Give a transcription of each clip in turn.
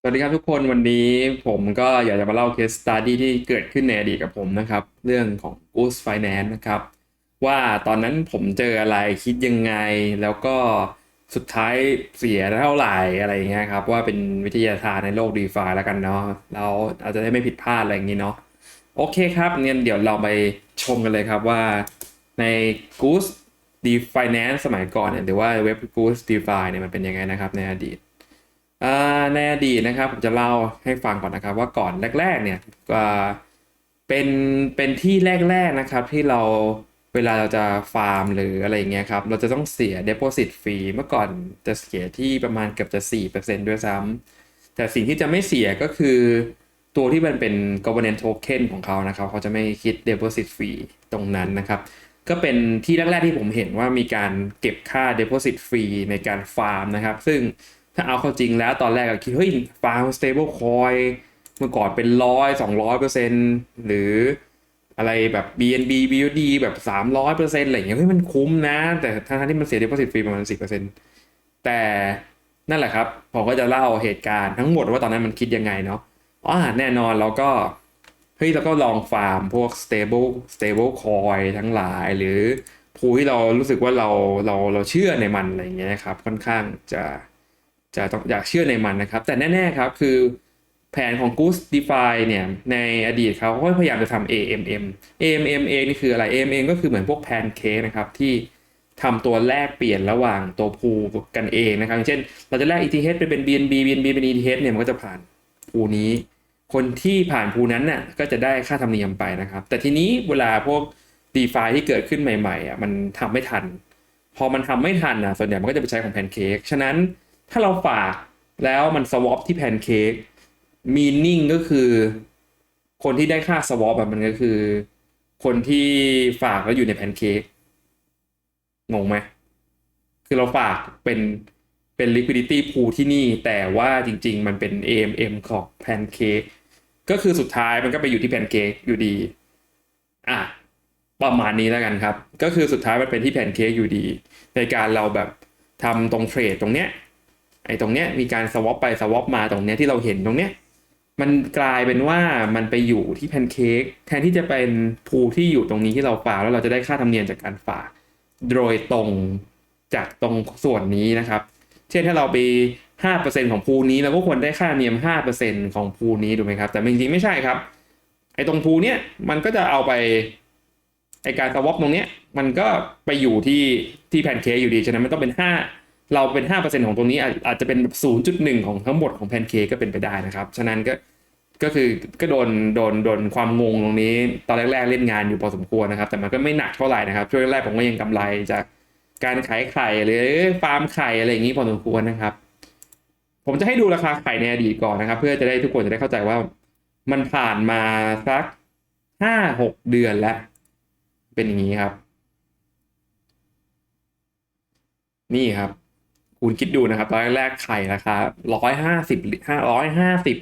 สวัสดีครับทุกคนวันนี้ผมก็อยากจะมาเล่าเคส e ต u d y ที่เกิดขึ้นในอดีตกับผมนะครับ เรื่องของ Goose Finance นะครับ ว่าตอนนั้นผมเจออะไรคิดยังไง แล้วก็สุดท้ายเสียเท่าไหร่อะไรอย่างเงี้ยครับ ว่าเป็นวิทยาทานในโลก d e f i แล้วกันเนาะเราอาจจะได้ไม่ผิดพลาดอะไรอย่างงี้เนาะโอเคครับงั้นเดี๋ยวเราไปชมกันเลยครับว่าใน Goose d e Finance สมัยก่อนเนี่ยหรือว่าเว็บ Goose DeFi เนี่ยมันเป็นยังไงนะครับในอดีต ในอดีตนะครับผมจะเล่าให้ฟังก่อนนะครับ ว่าก่อนแรก ๆ เนี่ยเป็นเป็นที่แรก ๆ นะครับ ที่เราเวลาเราจะฟาร์มหรืออะไรอย่างเงี้ยครับ เราจะต้องเสีย Deposit ฟรีเมื่อก่อนจะเสียที่ประมาณเกือบจะ 4%ด้วยซ้ำแต่สิ่งที่จะไม่เสียก็คือตัวที่มันเป็น governance token ของเขานะครับ เขาจะไม่คิด Deposit ฟรีตรงนั้นนะครับ ก็เป็นที่แรก ๆ ที่ผมเห็นว่ามีการเก็บค่า Deposit ฟรีในการฟาร์มนะครับ ซึ่ง ถ้าเอาเข้าจริงแล้วตอนแรกก็คิดเฮ้ยฟาร์ม stable coin เมื่อก่อนเป็นร้อยสองร้อยเปอร์เซ็นต์หรืออะไรแบบ BNB BUD แบบสามร้อยเปอร์เซ็นต์อะไรอย่างเงี้ยเฮ้ยมันคุ้มนะ แต่ทั้งที่มันเสีย deposit ฟรีประมาณสิบเปอร์เซ็นต์แต่นั่นแหละครับ ผมก็จะเล่าเหตุการณ์ทั้งหมดว่าตอนนั้นมันคิดยังไงเนาะอ๋อแน่นอนเราก็เฮ้ยเราก็ลองฟาร์มพวก stable stable coin ทั้งหลายหรือภูที่เรารู้สึกว่าเราเราเราเชื่อในมันอะไรอย่างเงี้ยครับ ค่อนข้างจะ จะต้องอยากเชื่อในมันนะครับ แต่แน่ ๆ ครับคือแผนของ Goose DeFi เนี่ยในอดีตเขาก็พยายามจะทำ AMM AMM เองนี่คืออะไร AMM ก็คือเหมือนพวกแพนเค้กนะครับที่ทำตัวแลกเปลี่ยนระหว่างตัวพูกันเองนะครับอย่างเช่น เราจะแลก ETH ไปเป็น BNB BNB เป็น ETH เนี่ยมันก็จะผ่านพูนี้ คนที่ผ่านภูนั้นน่ะก็จะได้ค่าธรรมเนียมไปนะครับ แต่ทีนี้เวลาพวก d e f าที่เกิดขึ้นใหม่ๆอะมันทำไม่ทัน พอมันทำไม่ทันอะส่วนใหญ่มันก็จะไปใช้ของแพนเค้กฉะนั้น ถ้าเราฝากแล้วมันสวอปที่แพนเค้กมีนิ่งก็คือ คนที่ได้ค่าสวอปแบบมันก็คือ คนที่ฝากแล้วอยู่ในแพนเค้กงงไหมคือเราฝากเป็นเป็น liquidity pool ที่นี่ แต่ว่าจริง ๆ มันเป็น AMM ของ Pancake ก็คือสุดท้ายมันก็ไปอยู่ที่ Pancake อยู่ดี อะ ประมาณนี้แล้วกันครับ ก็คือสุดท้ายมันเป็นที่ Pancake อยู่ดี ในการเราแบบทำตรงเทรดตรงเนี้ย ไอ้ตรงเนี้ยมีการ swap ไป swap มาตรงเนี้ยที่เราเห็นตรงเนี้ยมันกลายเป็นว่ามันไปอยู่ที่แพนเค้กแทนที่จะเป็นภูที่อยู่ตรงนี้ที่เราฝากแล้วเราจะได้ค่าธรรมเนียมจากการฝากโดยตรงจากตรงส่วนนี้นะครับ เช่นถ้าเราไป5%ของพูลนี้เราก็ควรได้ค่าธรรมเนียม 5%ของพูลนี้ถูกไหมครับ แต่จริงๆไม่ใช่ครับไอ้ตรงพูลเนี้ยมันก็จะเอาไปไอการสวอปตรงเนี้ยมันก็ไปอยู่ที่ที่แพนเค้กอยู่ดีฉะนั้นมันต้องเป็น 5 เราเป็น 5%ของตรงนี้อาจจะเป็นแบบ0.1 ของทั้งหมดของแพนเค้กก็เป็นไปได้นะครับ ฉะนั้นก็ก็คือก็โดนโดนโดนความงงตรงนี้ ตอนแรก ๆ เล่นงานอยู่พอสมควรนะครับ แต่มันก็ไม่หนักเท่าไหร่นะครับ ช่วงแรกผมก็ยังกำไรจากการขายไข่หรือฟาร์มไข่อะไรอย่างนี้พอสมควรนะครับ ผมจะให้ดูราคาไข่ในอดีตก่อนนะครับ เพื่อจะได้ทุกคนจะได้เข้าใจว่ามันผ่านมาสักห้าหกเดือนแล้ว เป็นอย่างนี้ครับ นี่ครับ คุณคิดดูนะครับ ตอนแรกไข่ราคาร้อยห้าสิบห้าร้อยห้าสิบ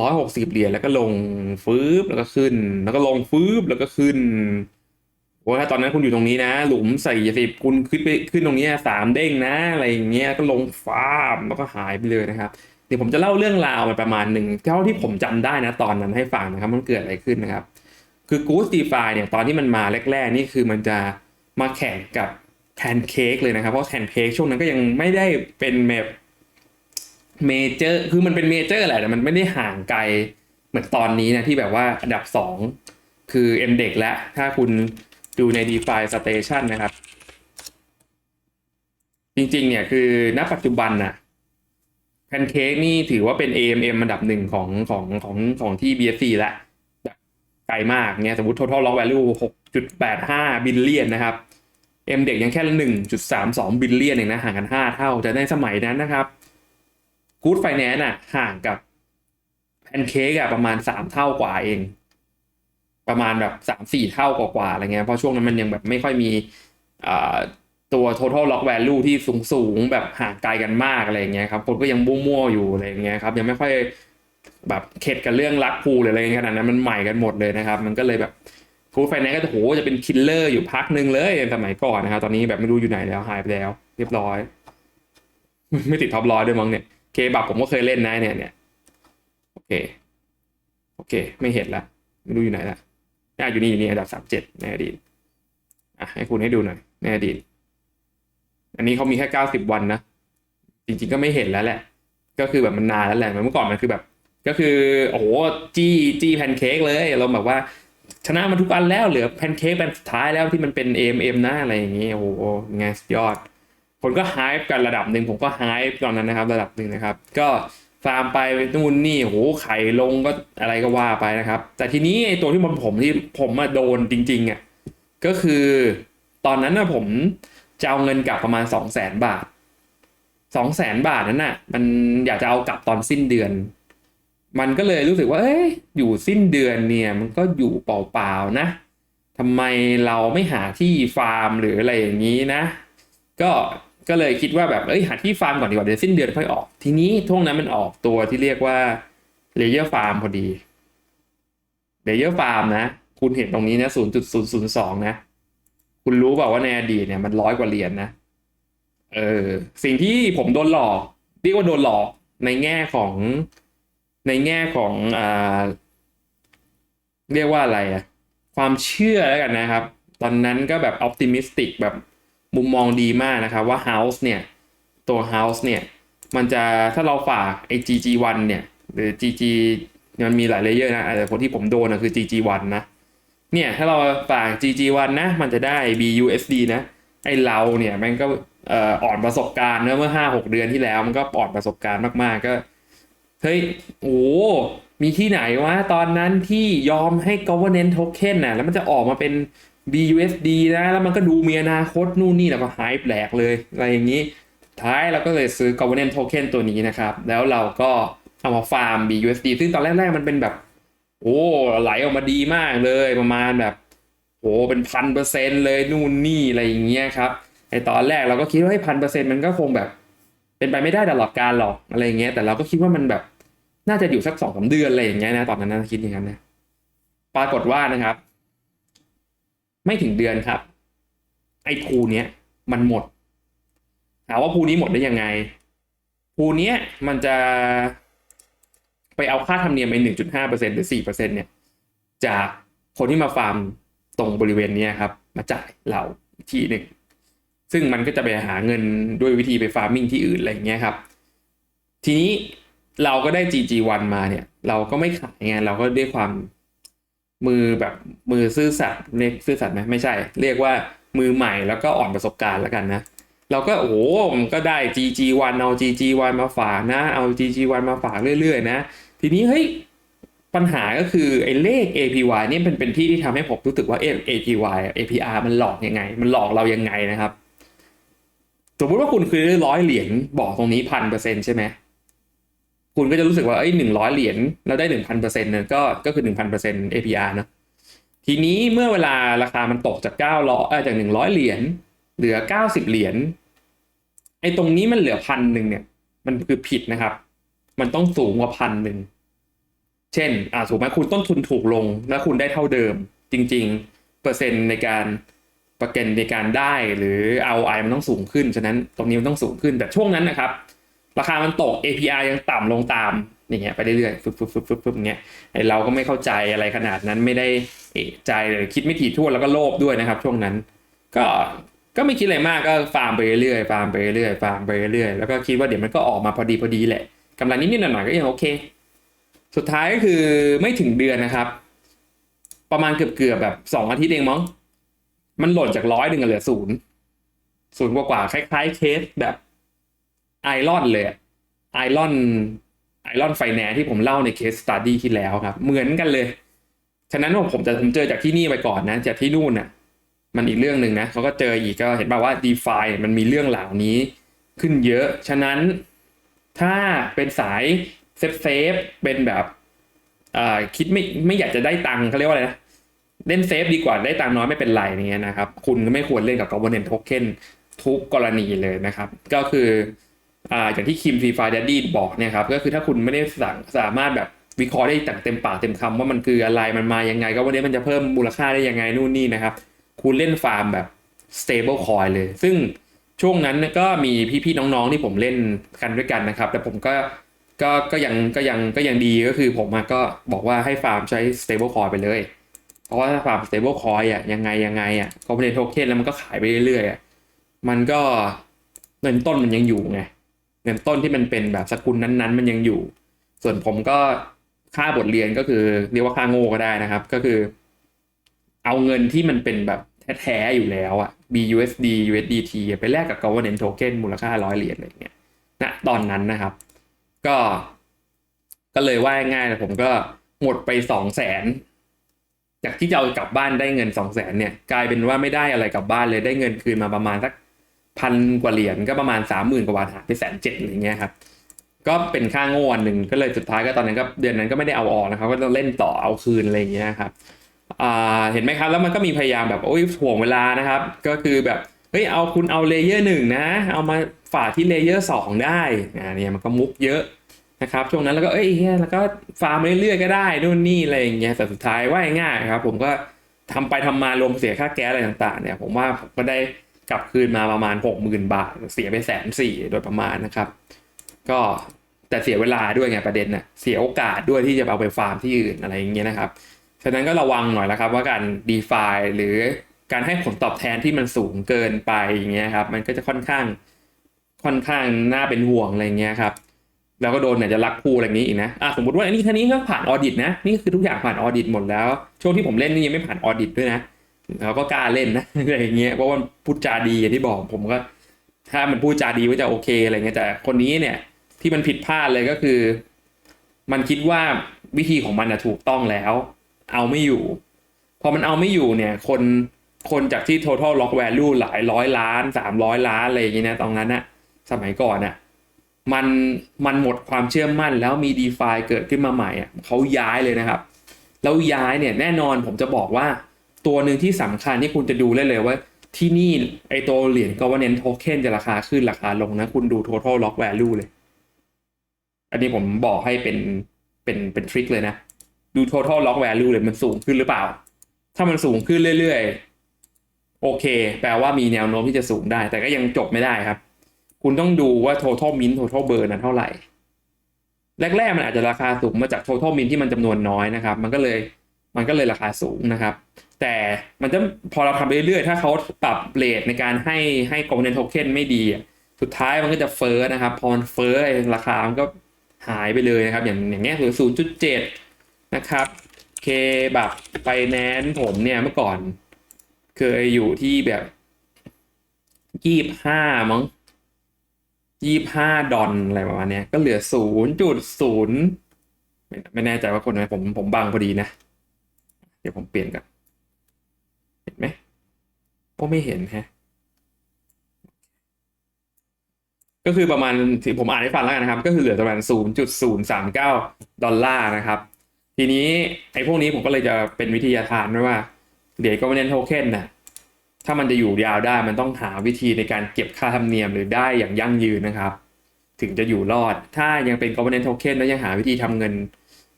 ร้อยหกสิบเหรียญแล้วก็ลงฟื้บแล้วก็ขึ้น แล้วก็ลงฟื้บแล้วก็ขึ้นว่าถ้าตอนนั้นคุณอยู่ตรงนี้นะ หลุมใส่สิบคุณขึ้นไปขึ้นตรงนี้สามเด้งนะอะไรอย่างเงี้ยก็ลงฟ้ามแล้วก็หายไปเลยนะครับเดี๋ยวผมจะเล่าเรื่องราวมันประมาณหนึ่งเท่าที่ผมจำได้นะตอนนั้นให้ฟังนะครับมันเกิดอะไรขึ้นนะครับ คือ Goose DeFi เนี่ยตอนที่มันมาแรกๆนี่คือมันจะมาแข่งกับ แ a นเค้กเลยนะครับ เพราะแ a นเค้กช่วงนั้นก็ยังไม่ได้เป็นแบบเมเจอร์คือมันเป็นเมเจอร์แหละแต่มันไม่ได้ห่างไกลเหมือนตอนนี้นะที่แบบว่าอันดับ 2 คือ M เด็กและถ้าคุณดูใน DeFi Station นะครับ จริงๆ เนี่ยคือณปัจจุบันน่ะแพนเค้กนี่ถือว่าเป็น AMM อันดับหนึ่งของของของของที่ BSC แล้วแบบไกลมากเนี่ยสมมติ total lock value 6.85 บิลเลียนนะครับ M เด็กยังแค่ 1.32 บิลเลียนเองนะห่างกัน 5 เท่า แต่ในสมัยนั้นนะครับ Good Finance อะห่างกับแพนเค้กอะประมาณ 3 เท่ากว่าเอง ประมาณแบบสามสี่เท่ากว่าๆอะไรเงี้ยเพราะช่วงนั้นมันยังแบบไม่ค่อยมีตัว total lock value ที่สูงสูงแบบห่างไกลกันมากอะไรเงี้ยครับคนก็ยังมั่วๆอยู่อะไรเงี้ยครับยังไม่ค่อยแบบเข็ดกับเรื่องรักพูหรืออะไรขนาดนั้นมันใหม่กันหมดเลยนะครับ มันก็เลยแบบ ฟูดไฟแนนซ์ก็จะโหจะเป็นคิลเลอร์อยู่พักหนึ่งเลยสมัยก่อนนะครับตอนนี้แบบไม่รู้อยู่ไหนแล้วหายไปแล้ว เรียบร้อย ไม่ติดท็อปร้อยด้วยมั้งเนี่ยเคบับผมก็เคยเล่นนะเนี่ยเนี่ยโอเค โอเค ไม่เห็นละไม่รู้อยู่ไหนละน่าอยู่นี่อยู่นี่อันดับสามเจ็ดในอดีตอะให้คุณให้ดูหน่อยในอดีตอันนี้เขามีแค่เก้าสิบวันนะจริงๆก็ไม่เห็นแล้วแหละ ก็คือแบบมันนานแล้วแหละเมื่อก่อนมันคือแบบ ก็คือโอ้โหจี้จี้แพนเค้กเลยเราแบบว่า ชนะมาทุกอันแล้วเหลือแพนเค้กเป็นสุดท้ายแล้วที่มันเป็น AMM นะอะไรอย่างนี้โอ้โหไงสุดยอด คนก็ไฮป์กันระดับหนึ่งผมก็ไฮป์ตอนนั้นนะครับ ระดับหนึ่งนะครับ ก็ฟาร์มไปนู่นนี่โอ้โหไข่ลงก็อะไรก็ว่าไปนะครับ แต่ทีนี้ไอตัวที่มันผมที่ผมมาโดนจริงๆอะก็คือตอนนั้นนะผมจะเอาเงินกลับประมาณสองแสนบาทสองแสนบาทนั้นน่ะมันอยากจะเอากลับตอนสิ้นเดือน มันก็เลยรู้สึกว่า เอ้ยอยู่สิ้นเดือนเนี่ย มันก็อยู่เปล่าๆนะทำไมเราไม่หาที่ฟาร์มหรืออะไรอย่างนี้นะ ก็ก็เลยคิดว่าแบบเอ้ยหาที่ฟาร์มก่อนดีกว่าเดี๋ยวสิ้นเดือนค่อยออก ทีนี้ช่วงนั้นมันออกตัวที่เรียกว่าเลเยอร์ฟาร์มพอดีเลเยอร์ฟาร์มนะ คุณเห็นตรงนี้นะศูนย์จุดศูนย์ศูนย์สองนะ คุณรู้เปล่าว่าในอดีตเนี่ยมันร้อยกว่าเหรียญนะเออสิ่งที่ผมโดนหลอก เรียกว่าโดนหลอกในแง่ของ ในแง่ของอ่าเรียกว่าอะไรอะความเชื่อแล้วกันนะครับ ตอนนั้นก็แบบออ t ติมิสติกแบบมุมมองดีมากนะครับว่า House เนี่ยตัว House เนี่ยมันจะถ้าเราฝากไอ้ GG1 เนี่ยหรือ GG มันมีหลายเลเยอร์นะแต่คนที่ผมโดนนะคือ GG1 นะเนี่ยถ้าเราฝาก GG1 นะมันจะได้ BUSD นะไอ้เราเนี่ยมันก็อ่อนประสบการณ์เมื่อห้าหกเดือนที่แล้วมันก็อ่อนประสบการณ์มากๆ ก็ เฮ้ยโอ้มีที่ไหนวะตอนนั้นที่ยอมให้ governance token น่ะแล้วมันจะออกมาเป็น BUSD นะ แล้วมันก็ดูมีอนาคตนู่นนี่แล้วก็หายแปลกเลย อะไรอย่างนี้ ท้ายเราก็เลยซื้อ governance token ตัวนี้นะครับ แล้วเราก็เอามาฟาร์ม BUSD ซึ่งตอนแรกๆมันเป็นแบบ โอ้ไหลออกมาดีมากเลยประมาณแบบโอ้เป็นพันเปอร์เซ็นต์เลยนู่นนี่อะไรอย่างเงี้ยครับไอตอนแรกเราก็คิดว่าให้พันเปอร์เซ็นต์มันก็คงแบบ เป็นไปไม่ได้ตลอดการหรอกอะไรเงี้ยแต่เราก็คิดว่ามันแบบ น่าจะอยู่สักสองสาเดือนอะไรอย่างเงี้ยนะตอนนั้นนะคิดอย่างนั้นนะปรากฏว่านะครับ ไม่ถึงเดือนครับ ไอ้ภูเนี้ยมันหมดถามว่าภูนี้หมดได้ยังไงภูเนี้ยมันจะไปเอาค่าธรรมเนียมไปหนึ่งจุดห้าเปอร์เซ็นหรือสี่เปอร์เซ็นเนี่ยจากคนที่มาฟาร์มตรงบริเวณเนี้ยครับ มาจ่ายเราอีกทีหนึ่งซึ่งมันก็จะไปหาเงินด้วยวิธีไปฟาร์มมิ่งที่อื่นอะไรอย่างเงี้ยครับ ทีนี้ เราก็ได้ GG1 มาเนี่ย เราก็ไม่ขายไงเราก็ด้วยความมือแบบมือซื่อสัตย์เรียกซื่อสัตย์ไหมไม่ใช่ เรียกว่ามือใหม่แล้วก็อ่อนประสบการณ์แล้วกันนะ เราก็โอ้โหมันก็ได้ GG1 เอา GG1 มาฝากนะ เอา GG1 มาฝากเรื่อยๆนะ ทีนี้เฮ้ยปัญหาก็คือไอ้เลข APY เนี่ยเป็นเป็นที่ที่ทำให้ผมรู้สึกว่า APYAPR มันหลอกยังไง มันหลอกเรายังไงนะครับ สมมติว่าคุณคือร้อยเหรียญบอกตรงนี้พันเปอร์เซ็นต์ใช่ไหม คุณก็จะรู้สึกว่าเอ้ยหนึ่งร้อยเหรียญแล้วได้หนึ่งพันเปอร์เซ็นต์เนี่ยก็ก็คือหนึ่งพันเปอร์เซ็นต์ APR นะทีนี้เมื่อเวลาราคามันตกจากเก้าร้อยเออจากหนึ่งร้อยเหรียญเหลือเก้าสิบเหรียญไอ้ตรงนี้มันเหลือพันหนึ่งเนี่ย มันคือผิดนะครับ มันต้องสูงกว่าพันหนึ่งเช่นอ่าถูกไหมคุณต้นทุนถูกลง แล้วคุณได้เท่าเดิม จริง ๆ เปอร์เซ็นต์ในการประกันในการได้หรือ ROI มันต้องสูงขึ้น ฉะนั้นตรงนี้มันต้องสูงขึ้นแต่ช่วงนั้นนะครับ ราคามันตก APR ยังต่ำลงตามอย่างเงี้ยไปเรื่อยๆฟึบฟึบฟึบฟึบฟึบอย่างเงี้ยไอเราก็ไม่เข้าใจอะไรขนาดนั้นไม่ได้เอะใจเลยคิดไม่ถี่ถ้วนแล้วก็โลภด้วยนะครับ ช่วงนั้น ก็ก็ไม่คิดอะไรมากก็ฟาร์มไปเรื่อยๆฟาร์มไปเรื่อยๆฟาร์มไปเรื่อยๆแล้วก็คิดว่าเดี๋ยวมันก็ออกมาพอดีพอดีแหละกำไรนิดๆหน่อยๆก็ยังโอเค สุดท้ายก็คือไม่ถึงเดือนนะครับ ประมาณเกือบๆแบบสองอาทิตย์เองมั้งมันหล่นจากร้อยหนึ่งเหลือศูนย์ศูนย์กว่าๆคล้ายๆเคสแบบ ไอรอนเลยไอรอนไอรอนไฟแนนที่ผมเล่าในเคสสตัดดี้ที่แล้วครับ เหมือนกันเลย ฉะนั้นผมจะผมเจอจากที่นี่ไปก่อนนะ จากที่นู่นน่ะ มันอีกเรื่องหนึ่งนะเขาก็เจออีกก็เห็นป่าว่า d e f i มันมีเรื่องเหล่านี้ขึ้นเยอะ ฉะนั้นถ้าเป็นสายเซฟเซฟเป็นแบบอ่าคิดไม่ไม่อยากจะได้ตังค์เขาเรียกว่าอะไรนะเล่นเซฟดีกว่าได้ตังค์น้อยไม่เป็นไรอย่างเงี้ยนะครับ คุณก็ไม่ควรเล่นกับ governance token ทุกกรณีเลยนะครับ ก็คือ อ่าอย่างที่คิมฟีฟา d ดดดี้บอกเนี่ยครับก็คือถ้าคุณไม่ได้สั่งสามารถแบบวิเคราะห์ได้ต่เต็มปากเต็มคำว่ามันคืออะไรมันมายังไง ก็วันนี้มันจะเพิ่มมูลค่าได้ยังไงนู่นนี่นะครับ คุณเล่นฟาร์มแบบ stable coin เลย ซึ่งช่วงนั้นก็มีพี่ๆน้องๆที่ผมเล่นกันด้วยกันนะครับ แต่ผมก็ก็ก็ยังก็ยังก็ยังดีก็คือผมก็บอกว่าให้ฟาร์มใช้ stable coin ไปเลย เพราะว่าถ้าฟาร์ม stable coin อะยังไงยังไงอะ component token แล้วมันก็ขายไปเรื่อยๆอะมันก็เงินต้นมันยังอยู่ไง เงินต้นที่มันเป็นแบบสกุลนั้นๆ มันยังอยู่ ส่วนผมก็ค่าบทเรียนก็คือเรียกว่าค่าโง่ก็ได้นะครับ ก็คือ เอาเงินที่มันเป็นแบบแท้ๆอยู่แล้วอะ BUSD USDT ไปแลกกับ governance token มูลค่าร้อยเหรียญอะไรเงี้ยณตอนนั้นนะครับ ก็ ก็เลยว่าง่ายๆผมก็หมดไปสองแสนจากที่จะเอากลับบ้านได้เงินสองแสนเนี่ย กลายเป็นว่าไม่ได้อะไรกลับบ้านเลยได้เงินคืนมาประมาณสัก พันกว่าเหรียญก็ประมาณสามหมื่นกว่าบาทหายไปแสนเจ็ดอะไรเงี้ยครับก็เป็นค่าโง่อันหนึ่งก็เลยสุดท้ายก็ตอนนั้นก็เดือนนั้นก็ไม่ได้เอาออกนะครับก็ต้องเล่นต่อเอาคืนอะไรอย่างเงี้ยครับอ่าเห็นไหมครับแล้วมันก็มีพยายามแบบโอ้ยถ่วงเวลานะครับ ก็คือแบบเฮ้ยเอาคุณเอาเลเยอร์หนึ่งนะเอามาฝากที่เลเยอร์สองได้อ่าเนี่ยมันก็มุกเยอะนะครับช่วงนั้นแล้วก็เอ้ยแล้วก็ฟาร์มเรื่อยๆก็ได้นู่นนี่อะไรอย่างเงี้ยแต่สุดท้ายว่าง่ายครับ ผมก็ทำไปทำมารวมเสียค่าแก๊สอะไรต่างๆเนี่ยผมว่าผมก็ได้ กลับคืนมาประมาณหกหมื่นบาท เสียไปแสนสี่โดยประมาณนะครับ ก็แต่เสียเวลาด้วยไงประเด็นน่ะเสียโอกาสด้วยที่จะเอาไปฟาร์มที่อื่นอะไรอย่างเงี้ยนะครับฉะนั้นก็ระวังหน่อยแล้วครับว่าการ d e f i หรือการให้ผลตอบแทนที่มันสูงเกินไปอย่างเงี้ยครับมันก็จะค่อนข้างค่อนข้างน่าเป็นห่วงอะไรเงี้ยครับแล้วก็โดนเนี่ยจะรักพูอะไรอย่างนี้อีกนะอะสมมติว่าอันนี้ท่านี้ก็ผ่านออดิตนะนี่คือทุกอย่างผ่านออดิตหมดแล้ว ช่วงที่ผมเล่นนี่ยังไม่ผ่านออดิตด้วยนะ เราก็กล้าเล่นนะอะไรอย่างเงี้ยเพราะว่าพูดจาดีอย่างที่บอกผมก็ ถ้ามันพูดจาดีก็จะโอเคอะไรเงี้ยแต่คนนี้เนี่ย ที่มันผิดพลาดเลยก็คือ มันคิดว่าวิธีของมันนะถูกต้องแล้ว เอาไม่อยู่ พอมันเอาไม่อยู่เนี่ย คนคนจากที่ total lock value หลายร้อยล้านสามร้อยล้านอะไรอย่างเงี้ยนะตรงนั้นนะสมัยก่อนน่ะมันมันหมดความเชื่อมั่นแล้วมี d e f i เกิดขึ้นมาใหม่อะเขาย้ายเลยนะครับ แล้วย้ายเนี่ยแน่นอนผมจะบอกว่า ตัวหนึ่งที่สำคัญที่คุณจะดูได้เลยว่าที่นี่ไอตัวเหรียญ governance token จะราคาขึ้นราคาลงนะ คุณดู total lock value เลย อันนี้ผมบอกให้เป็นเป็นเป็นทริคเลยนะ ดู total lock value เลยมันสูงขึ้นหรือเปล่า ถ้ามันสูงขึ้นเรื่อยๆ โอเค แปลว่ามีแนวโน้มที่จะสูงได้ แต่ก็ยังจบไม่ได้ครับ คุณต้องดูว่า total min total burn นั้นเท่าไหร่ แรกๆมันอาจจะราคาสูงมาจาก total min ที่มันจำนวนน้อยนะครับ มันก็เลย มันก็เลยราคาสูงนะครับ แต่มันจะพอเราทำไปเรื่อยๆ ถ้าเขาปรับเรทในการให้ให้ component token ไม่ดี สุดท้ายมันก็จะเฟ้อนะครับ พอมันเฟ้อไอ้ราคามันก็หายไปเลยนะครับ อย่างอย่างเงี้ยคือศูนย์จุดเจ็ดนะครับเคแบบไปแนนผมเนี่ยเมื่อก่อน เคยอยู่ที่แบบยี่ห้ามั้งยี่ห้าดอลอะไรประมาณเนี้ยก็เหลือศูนย์จุดศูนย์ไม่ไม่แน่ใจว่าคนไหนผมผมบังพอดีนะ เดี๋ยวผมเปลี่ยนกันเห็นไหมโอ้ไม่เห็นฮะก็คือประมาณที่ผมอ่านให้ฟังแล้วกันนะครับ ก็คือเหลือประมาณ 0.039 ดอลลาร์นะครับ ทีนี้ไอ้พวกนี้ผมก็เลยจะเป็นวิทยาทานด้วยว่าเดี๋ยวก็ไม่เน้นโทเค็นนะถ้ามันจะอยู่ยาวได้มันต้องหาวิธีในการเก็บค่าธรรมเนียมหรือได้อย่างยั่งยืนนะครับ ถึงจะอยู่รอด ถ้ายังเป็น governance token แล้วยังหาวิธีทำเงิน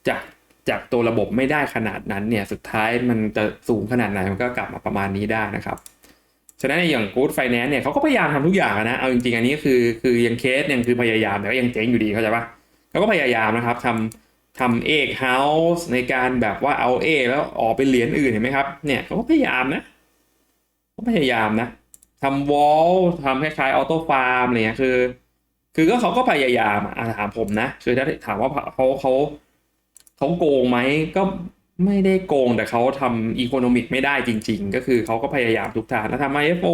จาก จากตัวระบบไม่ได้ขนาดนั้นเนี่ยสุดท้ายมันจะสูงขนาดไหนมันก็กลับมาประมาณนี้ได้นะครับฉะนั้นอย่าง Good Finance เนี่ยเขาก็พยายามทำทุกอย่างนะเอาจริงๆอันนี้คือคือยังเคสยังคือพยายามแต่ก็ยังเจ๊งอยู่ดีเข้าใจปะเขาก็พยายามนะครับทำทำเอกเฮาส์ในการแบบว่าเอาเอกแล้วออกไปเหรียญอื่นเห็นไหมครับเนี่ยเขาก็พยายามนะเขาพยายามนะทำวอลทำคล้ายๆออโต้ฟาร์มอะไรเงี้ยคือ คือก็เขาก็พยายามอะถามผมนะ คือถ้าถามว่าเขาเขา เขาโกงไหมก็ไม่ได้โกงแต่เขาทำอีโคโนมิกไม่ได้จริง ๆ ก็คือเขาก็พยายามทุกทางแล้วทำ IFO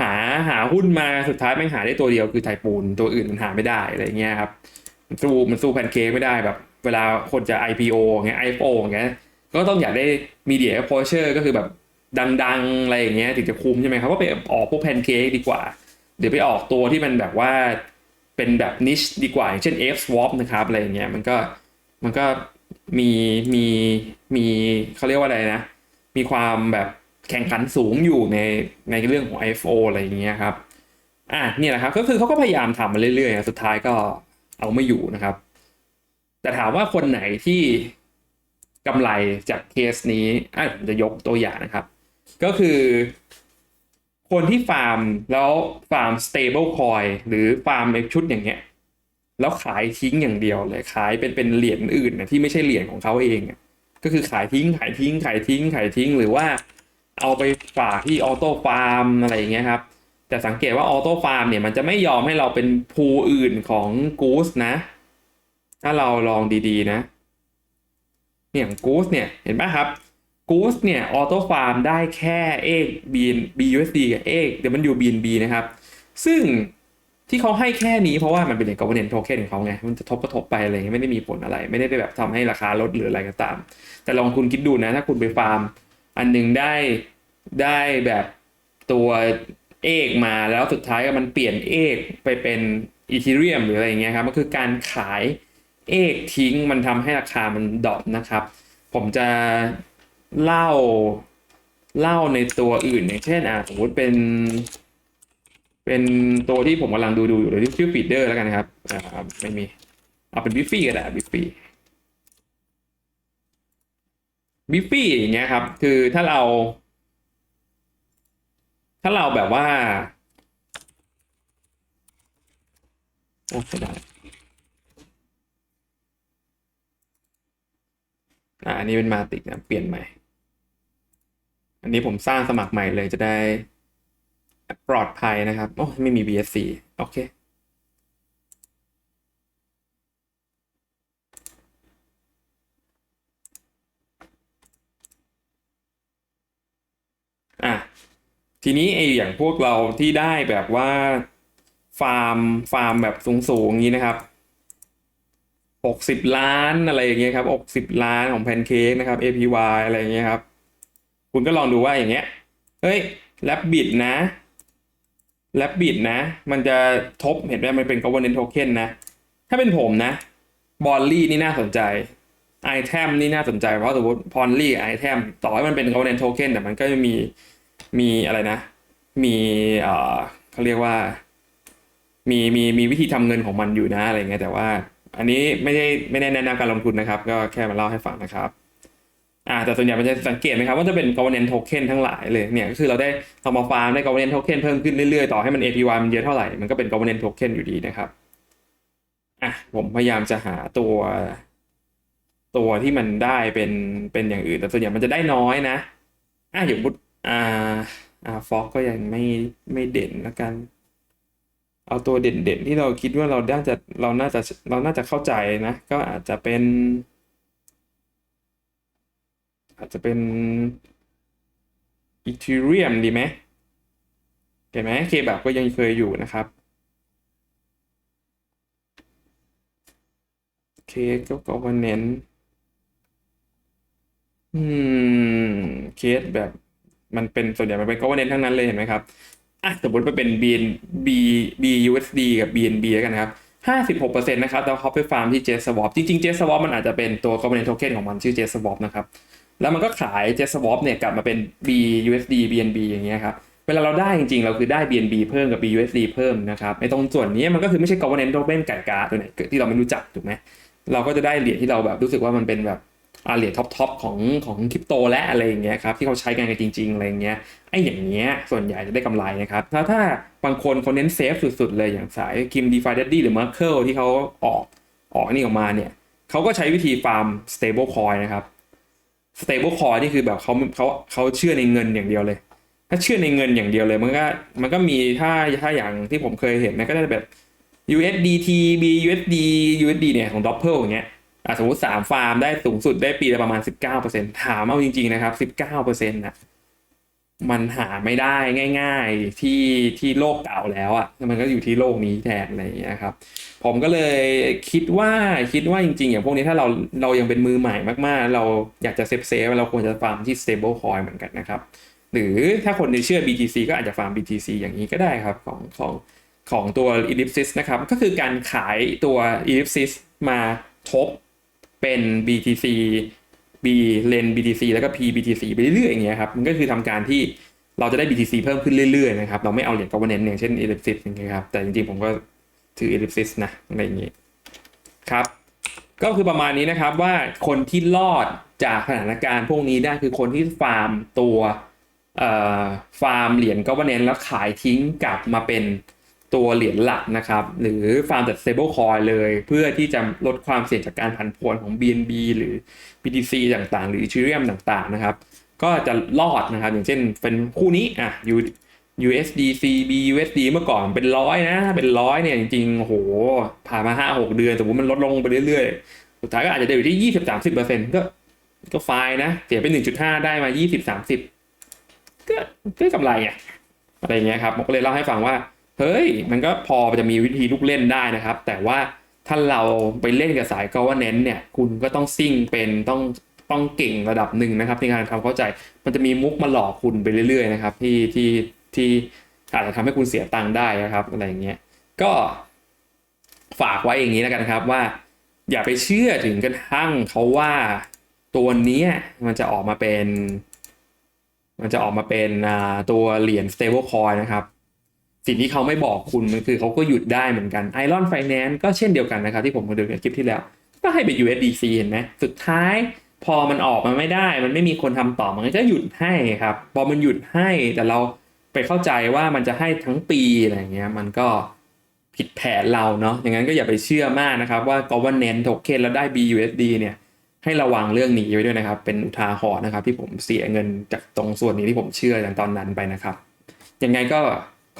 หาหาหุ้นมาสุดท้ายแม่งหาได้ตัวเดียวคือไทปูนตัวอื่นมันหาไม่ได้อะไรเงี้ยครับมันสู้มันสู้แพนเค้กไม่ได้แบบ เวลาคนจะ IPO เงี้ย IPO เงี้ยก็ต้องอยากได้มีเดียโพเชอร์ก็คือแบบดังๆอะไรอย่างเงี้ยถึงจะคุ้มใช่ไหมครับก็ไปออกพวกแพนเค้กดีกว่า เดี๋ยวไปออกตัวที่มันแบบว่าเป็นแบบนิชดีกว่า อย่างเช่น F swap นะครับอะไรอย่างเงี้ยมันก็ มันก็มีมีมีเขาเรียกว่าอะไรนะ มีความแบบแข่งขันสูงอยู่ในในเรื่องของ IFO อะไรอย่างเงี้ยครับอะนี่แหละครับก็คือเขาก็พยายามทำมาเรื่อยๆ สุดท้ายก็เอาไม่อยู่นะครับ แต่ถามว่าคนไหนที่กำไรจากเคสนี้อะผมจะยกตัวอย่างนะครับ ก็คือคนที่ฟาร์มแล้วฟาร์ม stable coin หรือฟาร์มในชุดอย่างเงี้ย แล้วขายทิ้งอย่างเดียวเลยขายเป็นเป็นเหรียญอื่นนะที่ไม่ใช่เหรียญของเขาเองก็คือขายทิ้งขายทิ้งขายทิ้งขายทิ้งหรือว่าเอาไปฝากที่ออโต้ฟาร์มอะไรอย่างเงี้ยครับแต่สังเกตว่าออโต้ฟาร์มเนี่ยมันจะไม่ยอมให้เราเป็นพูอื่นของกูสนะ ถ้าเราลองดีๆนะเนี่ยกูสเนี่ยเห็นไหมครับกูสเนี่ยออโต้ฟาร์มได้แค่เอก BN BUSD กับเอกเดี๋ยวมันอยู่ BNB นะครับ ซึ่ง ที่เขาให้แค่นี้เพราะว่ามันเป็นเหรียญ governance token ของเขาไง มันจะทบก็ทบไปอะไรเงี้ยไม่ได้มีผลอะไร ไม่ได้ไปแบบทำให้ราคาลดหรืออะไรก็ตาม แต่ลองคุณคิดดูนะ ถ้าคุณไปฟาร์ม อันหนึงได้ได้แบบตัวเอกมาแล้วสุดท้ายก็มันเปลี่ยนเอกไปเป็นอีทีเรียมหรืออะไรเงี้ยครับมันคือการขายเอกทิ้งมันทำให้ราคามันดรอปนะครับ ผมจะเล่าเล่าในตัวอื่นอย่างเช่นอะสมมติเป็น เป็นตัวที่ผมกำลังดูดูอยู่เลยชื่อฟีดเดอร์แล้วกันนะครับอ่าไม่มีเอาเป็นบิฟฟี่ก็ได้บิฟฟี่บิฟฟี่อย่างเงี้ยครับ คือถ้าเรา ถ้าเราแบบว่าโอ้ไม่ได้อ่าอันนี้เป็นมาติกนะเปลี่ยนใหม่ อันนี้ผมสร้างสมัครใหม่เลยจะได้ ปลอดภัยนะครับ โอ้ไม่มี BSC โอเค อะ ทีนี้ไออย่างพวกเราที่ได้แบบว่าฟาร์มฟาร์มแบบสูงๆอย่างนี้นะครับหกสิบล้านอะไรอย่างเงี้ยครับหกสิบล้านของแพนเค้กนะครับ APY อะไรอย่างเงี้ยครับ คุณก็ลองดูว่าอย่างเงี้ย เฮ้ยแลบบิดนะ แลบบิดนะ มันจะทบเห็นไหมมันเป็น governance token นะ ถ้าเป็นผมนะบอลลี่นี่น่าสนใจไอเทมนี่น่าสนใจ เพราะสมมติพอลลี่ไอเทมต่อให้มันเป็น governance token แต่มันก็จะมีมีอะไรนะ มีเอ่อเขาเรียกว่า มีมีมีวิธีทำเงินของมันอยู่นะอะไรเงี้ยแต่ว่า อันนี้ไม่ได้ไม่ได้แนะนำการลงทุนนะครับ ก็แค่มาเล่าให้ฟังนะครับ อ่าแต่ส่วนใหญ่มันจะสังเกตไหมครับว่าจะเป็น governance token ทั้งหลายเลยเนี่ยก็คือเราได้ทำมาฟาร์มได้ governance token เพิ่มขึ้นเรื่อยๆ ต่อให้มัน APY มันเยอะเท่าไหร่ มันก็เป็น governance token อยู่ดีนะครับอะผมพยายามจะหาตัวตัวที่มันได้เป็นเป็นอย่างอื่น แต่ส่วนใหญ่มันจะได้น้อยนะอะอย่างพุทอ่าอ่าฟอกก็ยังไม่ไม่เด่นละกัน เอาตัวเด่นๆที่เราคิดว่าเราน่าจะเราน่าจะเราน่าจะเข้าใจนะ ก็อาจจะเป็น อาจจะเป็น Ethereum ดีไหมเห็นไหมเคแบบก็ยังเคยอยู่นะครับเคก็ governance อืมเคสแบบมันเป็นส่วนใหญ่มันเป็น governance ทั้งนั้นเลยเห็นไหมครับอะสมมติมันเป็น BN B BUSD กับ BNB แล้วกันนะครับ56%นะครับแล้วเขาไปฟาร์มที่ JSwap จริงๆ JSwap มันอาจจะเป็นตัว governance token ของมันชื่อ JSwap นะครับ แล้วมันก็ขาย JSwap เนี่ยกลับมาเป็น BUSD BNB อย่างเงี้ยครับเวลาเราได้จริงๆ เราคือได้ BNB เพิ่มกับ BUSD เพิ่มนะครับในตรงส่วนนี้มันก็คือไม่ใช่ governance token ไก่กาตัวไหนที่เราไม่รู้จักถูกไหมเราก็จะได้เหรียญที่เราแบบรู้สึกว่ามันเป็นแบบอาเหรียญท็อปทอปของของคริปโตและอะไรอย่างเงี้ยครับที่เขาใช้กันกันจริงๆอะไรอย่างเงี้ยไอ้อย่างเงี้ยส่วนใหญ่จะได้กำไรนะครับถ้าถ้าบางคนเขาเน้นเซฟสุดๆ เลยอย่างสายคิมดีฟายดัดดี้หรือมาร์เคิลที่เขาออกออกนี่ออกมาเนี่ยเขาก็ใช้วิธีฟาร์ม stable coin นะครับ สเตเบิลคอยนี่คือแบบเขาเขาเขาเชื่อในเงินอย่างเดียวเลย ถ้าเชื่อในเงินอย่างเดียวเลยมันก็มันก็มีถ้าถ้าอย่างที่ผมเคยเห็นนะก็จะแบบ USDT BUSD USD เนี่ยของ d o p p e r อย่างเงี้ยสมมติ 3 ฟาร์มได้สูงสุดได้ปีละประมาณ 19%ถามเอาจริง ๆ นะครับ 19%นะ มันหาไม่ได้ง่าย ๆที่ที่โลกเก่าแล้วอะ่ะมันก็อยู่ที่โลกนี้แทนอะไรอย่างเงี้ยครับ ผมก็เลยคิดว่าคิดว่าจริงๆอย่างพวกนี้ถ้าเราเรายังเป็นมือใหม่มากๆ เราอยากจะเซฟเซฟเราควรจะฟาร์มที่ stable coin เหมือนกันนะครับ หรือถ้าคนที่เชื่อ BTC ก็อาจจะฟาร์ม BTC อย่างนี้ก็ได้ครับของของของตัว Ellipsis นะครับ ก็คือการขายตัว Ellipsis มาทบเป็น BTC B เลน BTC แล้วก็ P BTC ไปเรื่อยๆอย่างเงี้ยครับมันก็คือทำการที่เราจะได้ BTC เพิ่มขึ้นเรื่อยๆนะครับเราไม่เอาเหรียญ governance อย่างเช่น Ellipsis อย่างเงี้ยครับแต่จริงๆผมก็ถือ Ellipsis นะอะไรอย่างงี้ครับก็คือประมาณนี้นะครับว่าคนที่รอดจากสถานการณ์พวกนี้ได้คือคนที่ฟาร์มตัวเอ่อฟาร์มเหรียญ governance แล้วขายทิ้งกลับมาเป็น ตัวเหรียญหลักนะครับ หรือฟาร์มแต่ stable coin เลย เพื่อที่จะลดความเสี่ยงจากการผันผวนของ BNB หรือ BTC ต่างๆ หรือ Ethereum ต่างๆนะครับ ก็จะรอดนะครับ อย่างเช่นเป็นคู่นี้อะ USDC BUSD เมื่อก่อนเป็นร้อยนะเป็นร้อยเนี่ยจริงๆโหผ่านมาห้าหกเดือนสมมติมันลดลงไปเรื่อยๆ สุดท้ายก็อาจจะได้อยู่ที่ยี่สิบสามสิบเปอร์เซ็นต์ก็ก็ไฟนะ เสียไปหนึ่งจุดห้าได้มายี่สิบสามสิบก็ก็กำไรอะอะไรเงี้ยครับผมก็เลยเล่าให้ฟังว่า เฮ้ย มันก็พอจะมีวิธีลูกเล่นได้นะครับ แต่ว่าถ้าเราไปเล่นกับสาย governance เนี่ย คุณก็ต้องซิ่งเป็นต้องต้องเก่งระดับหนึ่งนะครับในการทำเข้าใจ มันจะมีมุกมาหลอกคุณไปเรื่อยๆนะครับที่ที่ที่อาจจะทำให้คุณเสียตังค์ได้นะครับอะไรอย่างเงี้ยก็ฝากไว้อย่างนี้แล้วกันครับว่า อย่าไปเชื่อถึงกระทั่งเขาว่าตัวนี้มันจะออกมาเป็น มันจะออกมาเป็นตัวเหรียญ stable coin นะครับ สิ่งที่เขาไม่บอกคุณมันคือเขาก็หยุดได้เหมือนกัน Iron Finance ก็เช่นเดียวกันนะครับที่ผมเคยดูในคลิปที่แล้ว ก็ให้เป็น USDC เห็นไหมสุดท้ายพอมันออกมาไม่ได้ มันไม่มีคนทำต่อมันก็หยุดให้ครับ พอมันหยุดให้แต่เราไปเข้าใจว่ามันจะให้ทั้งปีอะไรเงี้ยมันก็ผิดแผนเราเนาะอย่างนั้นก็อย่าไปเชื่อมากนะครับ ว่า governance token แล้วได้ BUSD เนี่ยให้ระวังเรื่องนี้ไว้ด้วยนะครับ เป็นอุทาหรณ์นะครับ ที่ผมเสียเงินจากตรงส่วนนี้ที่ผมเชื่อในตอนนั้นไปนะครับยังไงก็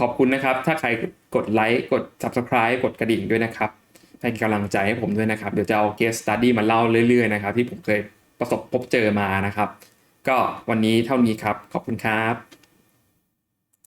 ขอบคุณนะครับ ถ้าใครกดไลค์กด subscribe กดกระดิ่งด้วยนะครับเป็นกำลังใจให้ผมด้วยนะครับ เดี๋ยวจะเอา case study มาเล่าเรื่อยๆนะครับ ที่ผมเคยประสบพบเจอมานะครับ ก็วันนี้เท่านี้ครับ ขอบคุณครับ